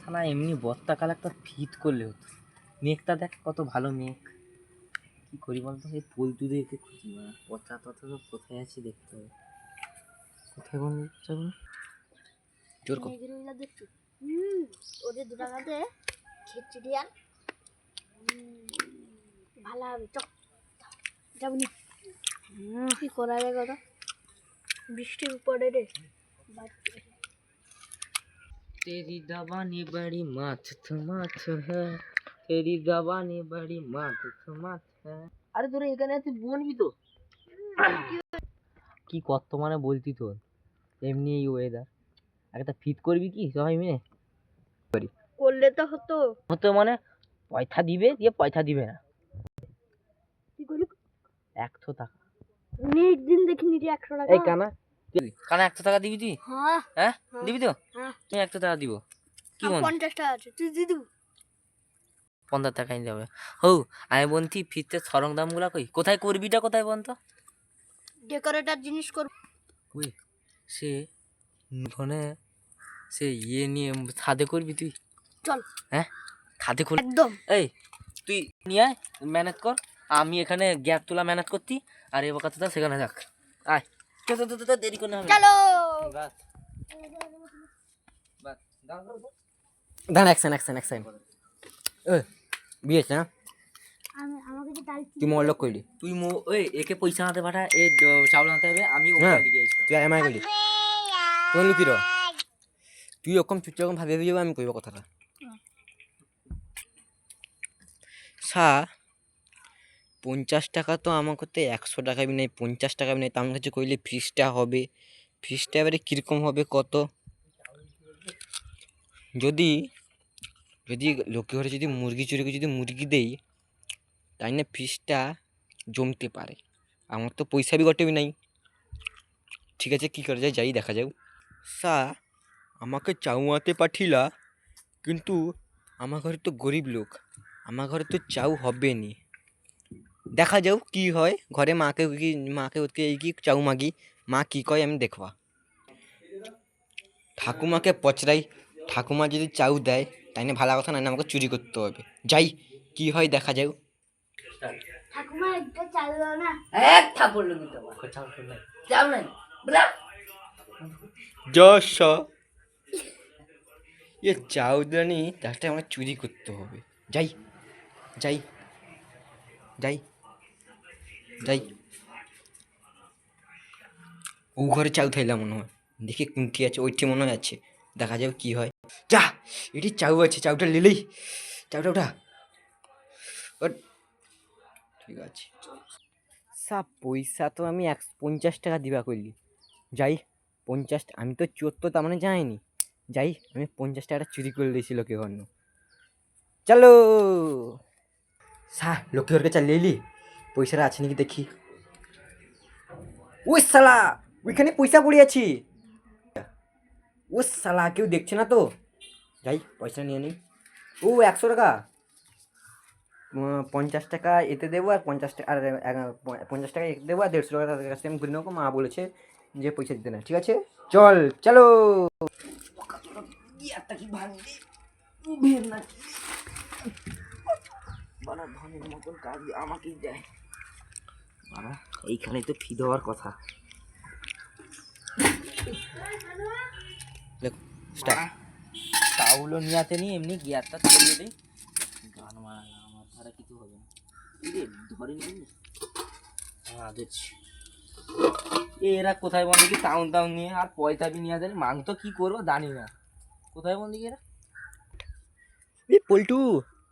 শালা এমনি বর্তাকাল একটা ফিট করলে হতো। মেঘটা দেখ, কত ভালো মেঘ। কি করি বলতো? এই পোলটুদেরকে খুঁজি না। পচা টচা সব কোথায় আছে দেখতে হবে। কোথায় বল? চল জোর কর। ওদের দু টাকাতে খিচুড়ি আর ভালো হবে, চক। যাব নি কি করা যায় কথা বৃষ্টির উপরে রে। বাড়ি- तेरी दबानी बड़ी मत मत है तेरी दबानी बड़ी मत मत है আরে তোরা এখানে তুই বলবি তো কি কত মানে বলতি তোর এমনি এই ওয়েদার একটা ফিট করবি কি সবাই মিলে করলে তো হতো হতো মানে পয়সা দিবে দিয়ে পয়সা দিবে না কি করলি একশো টাকা অনেক দিন দেখিনি রে একশো টাকা এই কানা তুই- কানা একশো টাকা দিবি তুই? হ্যাঁ। হ্যাঁ? হ্যাঁ। দিবি তো? হ্যাঁ। তুই একশো টাকা দিব। কি বল? পঞ্চাশ টাকা আছে। তুই দিয়ে দিবি। পঞ্চাশ টাকা নিতে হবে। হৌ আমি বলছি ফিরতে সরং দামগুলা কই? কোথায় করবিটা কোথায় বলতো ডেকোরেটার জিনিস করব। ওই সে ফোনে সে ইয়ে নিয়ে ছাদে করবি তুই? চল। হ্যাঁ? ছাদে খুলে একদম। এই তুই নিয়ে আয় ম্যানেজ কর। আমি এখানে গ্যাপ তোলা ম্যানেজ করতি আর এবার কথা সেখানে থাক। আয়। তো তো তো- তো দেরি করে হবে চলো বাস বাস দাঁড়া, দাঁড়া, দাঁড়া। দাঁড়া অ্যাকশন অ্যাকশন অ্যাকশন এ বিয়েছে না? আমি আমাকে যে ডাল তুই মোবাইল লক করলি। তুই মো ওই একে পয়সা আনতে পাঠা এ চাউল আনতে হবে আমি ওকে হ্যাঁ। লিখে আসব। তুই এমআই করলি। তোর লুকি র। তুই ওরকম চুপচাপ ভাবে ভেবে যাব আমি কইব কথাটা। সা পঞ্চাশ টাকা তো আমার কাছে একশো টাকা বি নেই, পঞ্চাশ টাকা বি নেই, তো আমার কাছে কইলে ফিসটা হবে। ফিসটা এবারে কীরকম হবে কত? যদি যদি লোকে ঘরে যদি মুরগি চুরি করে যদি মুরগি দেই, তাই না ফিসটা জমতে পারে। আমার তো পয়সা বি গটেবি নাই। ঠিক আছে, কী করা যায়, যাই, দেখা যাও সা, আমাকে চাউয়াতে পাঠিলা, কিন্তু আমার ঘরে তো গরিব লোক, আমার ঘরে তো চাউ হবে নি দেখা যাও কি হয় ঘরে মাকে কি মাকে ওকে এই কি চাউ মাগি মা কি কয় আমি দেখবা। ঠাকুমাকে পচরাই ঠাকুমা যদি চাউ দেয় তাই না ভালো কথা না আমাকে চুরি করতে হবে। যাই কি হয় দেখা যাও ঠাকুমা একটা চাল দাও না। এক থাপড় লুবি তো। চাউল চাউল নাই চাউল বলা। যশ। এ চাউদানি তাহলে আমার চুরি করতে হবে। যাই যাই যাই। যাই। ও ঘরে চাউ থাইলাম মনে হয়। দেখি কোনটি আছে ওইটি মনে হয় আছে। দেখা যাবে কি হয়। যা এটি চাউ আছে চাউটা নিলেই চাউটা ওটা। ঠিক আছে। সা পয়সা তো আমি এক পঞ্চাশ টাকা দিবা করলি যাই পঞ্চাশ আমি তো চোর তো তার মানে যাইনি। যাই আমি পঞ্চাশ টাকাটা চুরি করে দিয়েছিল কে অন্য চলো। সা লক্ষ্মী ঘরকে চালিয়ে এলি পয়সাটা আছে নাকি দেখি। ওই সালা ওইখানে পয়সা পড়ে আছি। ও সালা কেউ দেখছে না তো? যাই, পয়সা নিয়ে নিই। ও, একশো টাকা। পঞ্চাশ টাকা এতে দেবো আর পঞ্চাশ টাকা, আর পঞ্চাশ টাকা এতে দেবো আর দেড়শো টাকা তাদের কাছ থেকে আমি ঘুরে নেব। মা বলেছে যে পয়সা দিতে না, ঠিক আছে? চল, চলো। ভাঙবে আমাকেই দেয়। বাড়া এইখানে তো ফি দেওয়ার কথা। দেখো স্টার্ট নিয়ে আসে নি এমনি গিয়ারটা চলিয়ে দিই। গান মারা আমার ছাড়া কিছু হবে না। ধরে নি হ্যাঁ ধরছি এরা কোথায় বন্ধ কি টাউন টাউন নিয়ে আর পয়সা বি নিয়ে আসে মাংস তো কি করব জানি না। কোথায় বন্ধ কি এরা? পল্টু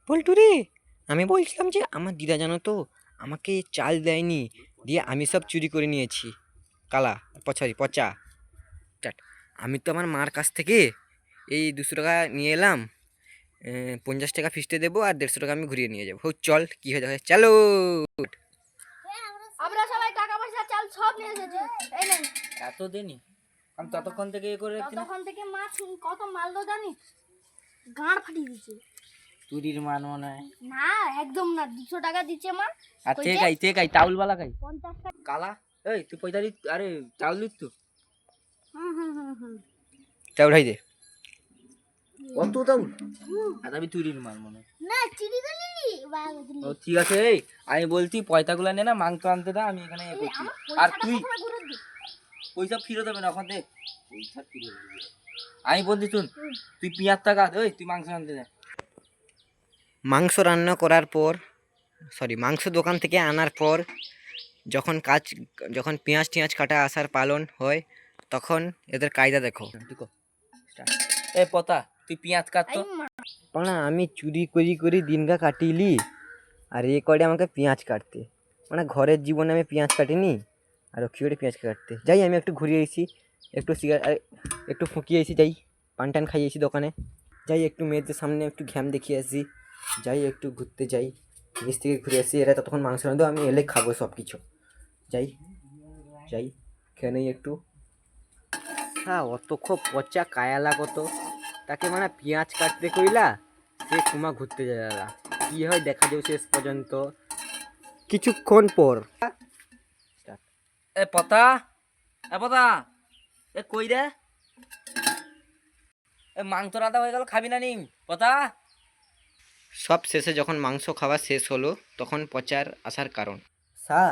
পল্টু রে আমি বলছিলাম যে আমার দিদা জানো তো আমাকে চাল দেয়নি দিয়ে আমি সব চুরি করে নিয়েছি। কালা পছারি পচা। চাট আমি তো আমার মার কাছ থেকে এই দুশো টাকা নিয়ে এলাম পঞ্চাশ টাকা ফিস্টে দেবো আর দেড়শো টাকা আমি ঘুরিয়ে নিয়ে যাব। হোক চল কী হয়ে দেখা চলো। আমরা সবাই টাকা পয়সা চাল সব নিয়ে এসেছি। এই নেন। এত দেনি? আমি ততক্ষণ থেকে এ করে রাখছি না? ততক্ষণ থেকে মাছ কত মারলো জানি গাঁড় ফাটিয়ে দিচ্ছে চুরির মান মনে হয়। না একদম না দুশো টাকা দিচ্ছে মা। আর? তে খাই তে খাই চাউলওয়ালা খাই। পঞ্চাশ টাকা। কালা? এই তুই পয়সা দিস আরে চাউল দিস তো? হুম হুম হুম হুম। চা উঠাই দে। কত দাম আর আমি তুই মাল মনে হয়। না বাবা দিলি ও ঠিক আছে এই আমি বলছি পয়সাগুলো নে না মাংস আনতে দা আমি এখানে করছি। আর তুই? পয়সা ফিরে দেবে না ওখান থেকে। পয়সা ফিরে আমি বলছি শুন তুই পিঁয়াজ টাকা ওই তুই মাংস আনতে দে। মাংস রান্না করার পর সরি মাংস দোকান থেকে আনার পর যখন কাজ যখন পেঁয়াজ টিয়াজ কাটা আসার পালন হয় তখন এদের কায়দা দেখো। এ পতা তুই পেঁয়াজ কাটতো পানা আমি চুরি করি করি দিনগা কাটিলি আর এ করে আমাকে পেঁয়াজ কাটতে। মানে ঘরের জীবনে আমি পেঁয়াজ কাটিনি আর ও কী করে পেঁয়াজ কাটতে। যাই আমি একটু ঘুরিয়ে এসি একটু সিগার একটু ফুঁকিয়ে এসি যাই পান টান খাইয়ে এসি দোকানে। যাই একটু মেয়েদের সামনে একটু ঘ্যাম দেখিয়ে আসি। যাই একটু ঘুরতে যাই। নিচ থেকে ঘুরে আসি এরা ততক্ষণ মাংস রাঁধো আমি এলে খাব সব কিছু যাই যাই খেয়ে একটু। হ্যাঁ অত খুব পচা কায়ালা কত। তাকে মানে পেঁয়াজ কাটতে কইলা সে কুমা ঘুরতে যাওয়া কি হয় দেখা যাবে শেষ পর্যন্ত। কিছুক্ষণ পর। এ পতা এ পতা এ কই রে? এ মাংস রাঁধা হয়ে গেল খাবি না নি পতা। সব শেষে যখন মাংস খাওয়া শেষ হলো তখন পচার আসার কারণ। সা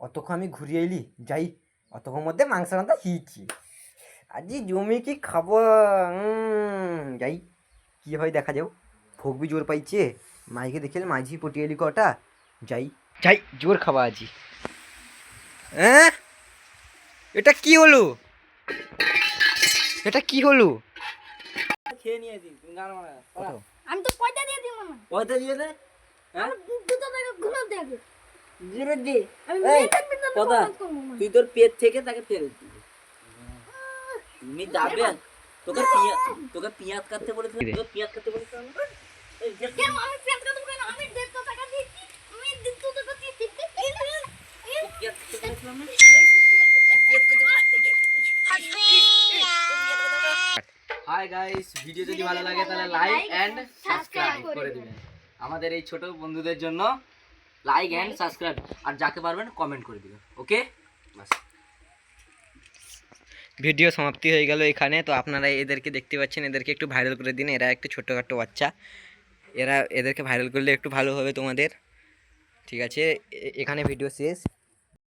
অতক্ষণ আমি ঘুরিয়ে এলি যাই। অতক্ষণ মধ্যে মাংস রান্না হিয়েছি আজি জমি কি খাব? যাই। কি হয় দেখা যাও। ভোগ বি জোর পাইছে। মাইকে দেখে মাঝি পটিয়ে এলি কটা। যাই। যাই জোর খাওয়া আজি। হ্যাঁ এটা কি হলো? এটা কি হলো? খেয়ে নিয়েছি তুমি গান মারা? আমি তো পয়সা দিয়ে দিই মামা পয়সা দিয়ে দে হ্যাঁ দুটো হবে জিরে দে মেয়েটার ভিতরে কথা। ঘুমাতে তুই তোর পেট থেকে তাকে ফেলে দিবি তুমি যাবে তোকে পিঁয়াজ তোকে পেঁয়াজ কাটতে বলেছিলাম কি রে? তোকে পেঁয়াজ কাটতে বলেছিলাম না? কেন আমি পেট কাটবো কেন? আমি দেড়শো টাকা দিয়েছি। আমি দুটো টাকা দিয়েছি। এই কাটতে বলেছিলাম হাই গাইস ভিডিও যদি ভালো লাগে তাহলে লাইক এন্ড সাবস্ক্রাইব করে দিবেন। আমাদের এই ছোট বন্ধুদের জন্য লাইক এন্ড সাবস্ক্রাইব আর যাকে পারবেন কমেন্ট করে দিবেন ওকে বাস। ভিডিও সমাপ্তি হয়ে গেল এখানে। তো আপনারা এদেরকে দেখতে পাচ্ছেন এদেরকে একটু ভাইরাল করে দিন। এরা একটু ছোটোখাটো বাচ্চা। এরা এদেরকে ভাইরাল করলে একটু ভালো হবে তোমাদের। ঠিক আছে? এখানে ভিডিও শেষ।